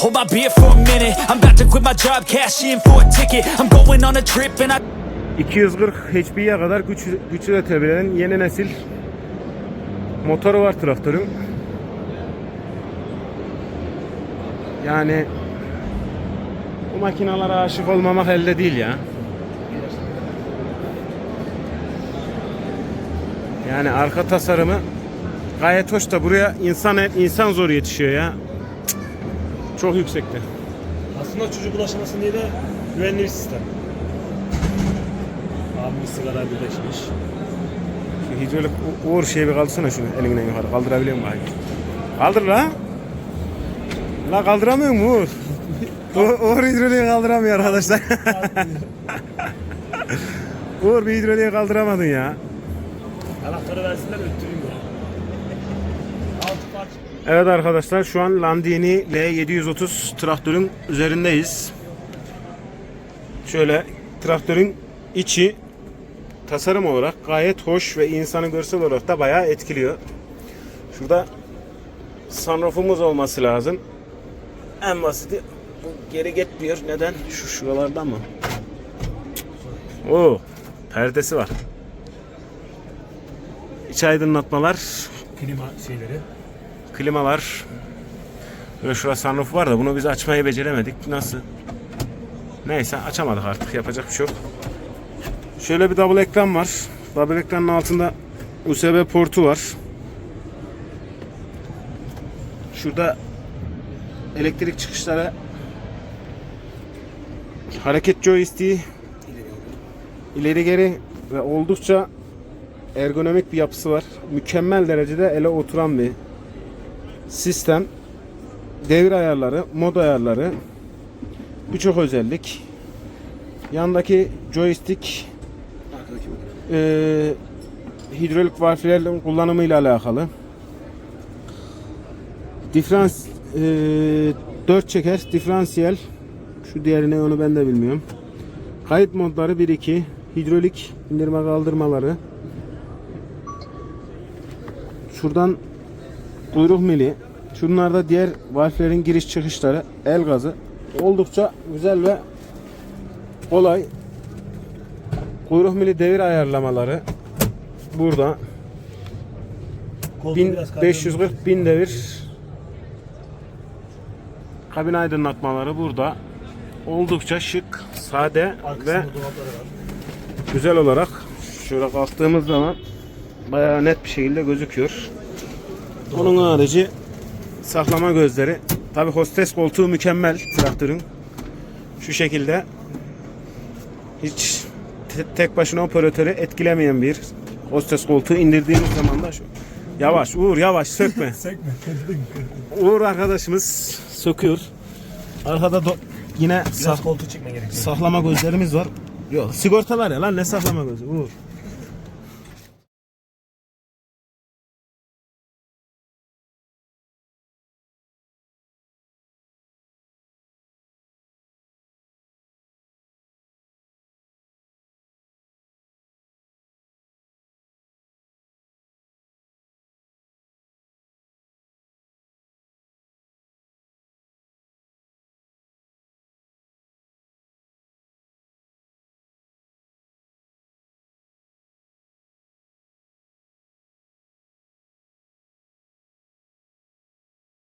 Hold my beer for a minute. I'm about to quit my job, cash in for a ticket. I'm going on a trip and I 240 HP'ye kadar güç, güç üretebilen yeni nesil motoru var traktörün. Yani bu makinalara aşık olmamak elde değil ya. Yani arka tasarımı gayet hoş da buraya insan insan zor yetişiyor ya. Çok yüksekte. Aslında çocuk ulaşamasın diye de güvenli bir sistem. Abi sigara birleşmiş. Şu hidrolik Uğur şey bir kaldırsana şunu elinden yukarı. Kaldırabiliyor musun? Kaldır la. La kaldıramıyor mu? Uğur, Uğur hidroliği kaldıramıyor arkadaşlar. Uğur bir hidroliği kaldıramadın ya. Anahtarı versinler öttüreyim ya. Altı parça. Evet arkadaşlar şu an Landini L730 traktörün üzerindeyiz. Şöyle traktörün içi tasarım olarak gayet hoş ve insanı görsel olarak da bayağı etkiliyor. Şurada sunroofumuz olması lazım. En basiti bu geri gitmiyor. Neden? Şu şuralardan mı? Oo, perdesi var. İç aydınlatmalar, Klima şeyleri. Klimalar. Böyle şurada sunroof var da bunu biz açmayı beceremedik. Nasıl? Neyse açamadık artık. Yapacak bir şey yok. Şöyle bir double ekran var. Double ekranın altında USB portu var. Şurada elektrik çıkışları hareket joystick'i ileri geri ve oldukça ergonomik bir yapısı var. Mükemmel derecede ele oturan bir sistem. Devir ayarları, mod ayarları birçok özellik. Yandaki joystick e, hidrolik valflerin kullanımıyla alakalı. Diferans e, 4 çeker diferansiyel şu diğeri ne onu ben de bilmiyorum. Kayıt modları 1-2 hidrolik indirme kaldırmaları Şuradan kuyruk mili. Şunlar da diğer valflerin giriş çıkışları. El gazı. Oldukça güzel ve kolay. Kuyruk mili devir ayarlamaları. Burada. Koltuğu Bin- biraz kaldırmış. 540 bin devir. Kabin aydınlatmaları burada. Oldukça şık, sade Arkasında ve güzel olarak şöyle kalktığımız zaman bayağı net bir şekilde gözüküyor. Onun harici saklama gözleri. Tabi hostes koltuğu mükemmel traktörün. Şu şekilde hiç te- tek başına operatörü etkilemeyen bir hostes koltuğu indirdiğimiz zaman da şu yavaş Uğur yavaş sökme. Kırdın. Uğur arkadaşımız söküyor. Arkada do- yine Biraz sak- koltuğu çekme gerekiyor. saklama gözlerimiz var. Yok sigorta var ya lan ne saklama gözü Uğur.